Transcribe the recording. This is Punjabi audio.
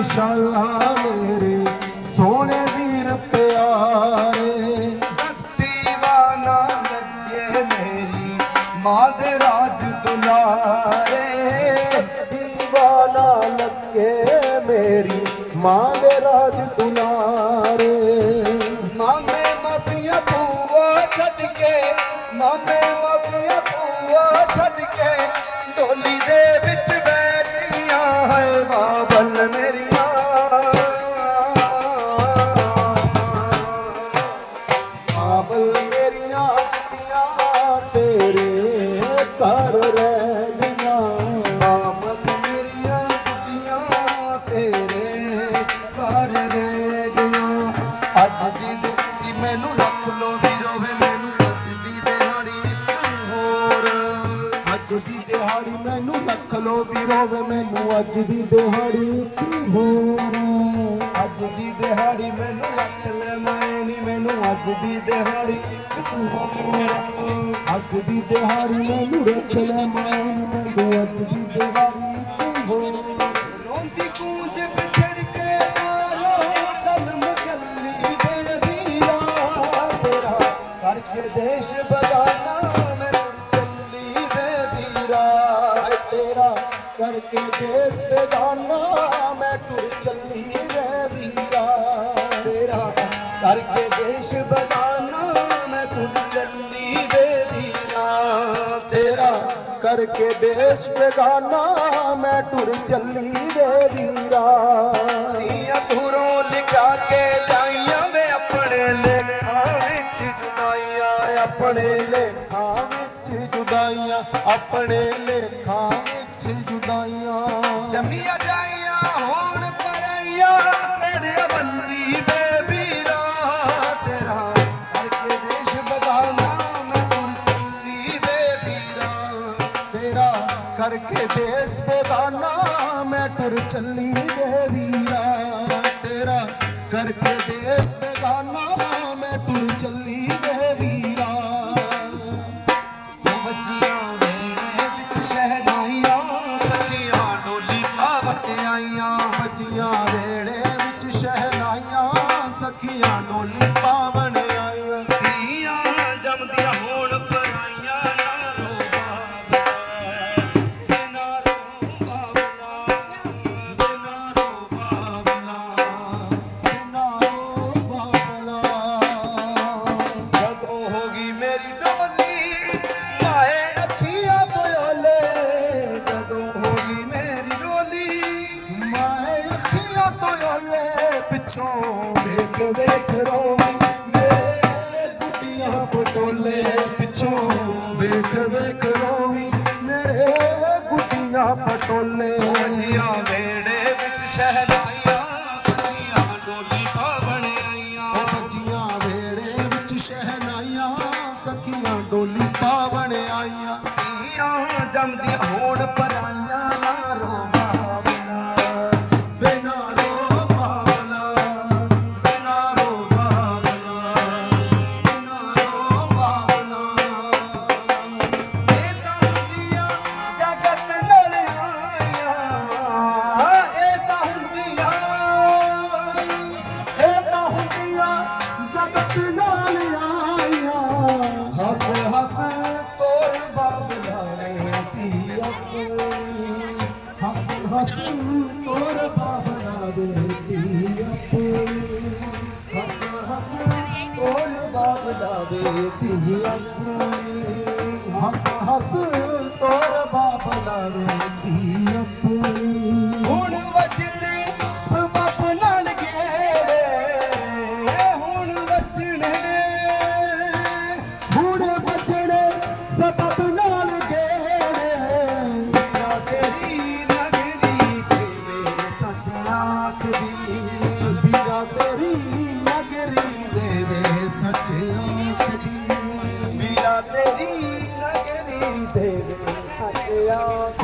ਮਸ਼ਾਲਾ ਮੇਰੇ ਸੋਹਣੇ ਵੀਰ ਪਿਆਰੇ ਦੀਵਾਨਾ ਲੱਗੇ ਮੇਰੀ ਮਾਂ ਦੇ ਰਾਜ ਦੁਲਾਰੇ ਦੀਵਾਨਾ ਲੱਗੇ ਮੇਰੀ ਮਾਂ ਦੇ ਰਾਜ ਦੁਲਾਰੇ ਆਬਲ ਮੇਰੀਆਂ ਕੁੜੀਆਂ ਤੇਰੇ ਘਰ ਰਹਿ ਗਈਆਂ। ਬਾਬਲ ਮੇਰੀਆਂ ਕੁੜੀਆਂ ਤੇਰੇ ਘਰ ਰਹਿ ਗਈਆਂ। ਅੱਜ ਦੀ ਦਿਹਾੜੀ ਮੈਨੂੰ ਰੱਖ ਲੋ ਵੀਰੋ ਵੇ ਮੈਨੂੰ ਅੱਜ ਦੀ ਦਿਹਾੜੀ ਇੱਕ ਹੋਰ। ਅੱਜ ਦੀ ਦਿਹਾੜੀ ਮੈਨੂੰ ਰੱਖ ਲੋ ਵੀਰੋ ਵੇ ਮੈਨੂੰ ਅੱਜ ਦੀ ਦਿਹਾੜੀ ਇੱਕ ਹੋਰ। ਅੱਜ ਦੀ ਦਿਹਾੜੀ ਮੈਨੂੰ ਰੱਖ ਲੈ ਮੈਂ ਮੈਨੂੰ ਅੱਜ ਦੀ ਦਿਹਾੜੀ ਇੱਕ ਹੋਰ ਅੱਜ ਦੀ ਦਿਹਾੜੀ ਮੈਨੂੰ ਰੱਖ ਲੈ, ਮੈਂ ਨੀ ਮੈਨੂੰ ਅੱਜ ਦੀ ਦਿਹਾੜੀ ਤੂੰ ਹੋਰ ਰੋਂਦੀ ਕੂੰਜ ਵਿਛੜ ਕੇ ਮਾਰੋ ਕਲਮ ਕੱਲੀ ਦੇ ਵੀਰਾ ਤੇਰਾ। ਕਰਕੇ ਦੇਸ਼ ਬਗਾਨਾ, ਮੈਂ ਤੁਰ ਚੱਲੀ ਵੇ ਵੀਰਾ। ਤੇਰਾ ਕਰਕੇ ਦੇਸ ਬੇਗਾਨਾ, ਮੈਂ ਟੁਰ ਚੱਲੀ ਵੇ ਕਰਕੇ ਦੇਸ਼ ਬਗਾਨਾ ਮੈਂ ਤੁਰ ਚੱਲੀ ਵੇ ਵੀਰਾ ਤੇਰਾ ਕਰਕੇ ਦੇਸ ਬੇਗਾਨਾ, ਮੈਂ ਟੁਰ ਚੱਲੀ ਦੇ ਵੀਰਾ। ਨੀਆਂ ਧੁਰੋਂ ਲਿਖਾ ਕੇ ਲਾਈਆਂ ਮੈਂ ਆਪਣੇ ਲੇਖਾਂ ਵਿੱਚ, ਜੁਦਾਈਆਂ ਆਪਣੇ ਲੇਖਾਂ ਵਿੱਚ, ਜੁਦਾਈਆਂ ਆਪਣੇ ਲੇਖਾਂ ਵਿੱਚ, ਜੁਦਾਈਆਂ। ਜੰਮੀਆਂ ਕਰਕੇ ਦੇਸ ਬੇਗਾਨਾ ਮੈਂ ਟੁਰ ਚੱਲੀ ਵੇ ਵੀਰਾ ਤੇਰਾ ਕਰਕੇ ਦੇਸ ਅੱਖੀਆਂ ਪਿੱਛੋਂ ਵੇਖ ਵੇਖ ਰੋ। ਮੇਰੇ ਗੁੱਡੀਆਂ ਪਟੋਲੇ ਪਿੱਛੋਂ ਵੇਖ ਵੇਖ ਰੋਵੀ ਮੇਰੇ ਗੁੱਡੀਆਂ ਪਟੋਲੇ। ਬੱਚੀਆਂ ਵੇੜੇ ਹੱਸ ਹੱਸ ਤੋਰ ਬਾਬਲਾ ਦੇਤੀ ਆਪਣੀ। ਹੱਸ ਹੱਸ ਤੋਰ ਬਾਬਲਾ ਦੇ ਧੀ ਆਪਣੀ ਹੱਸ ਹੱਸ Yeah.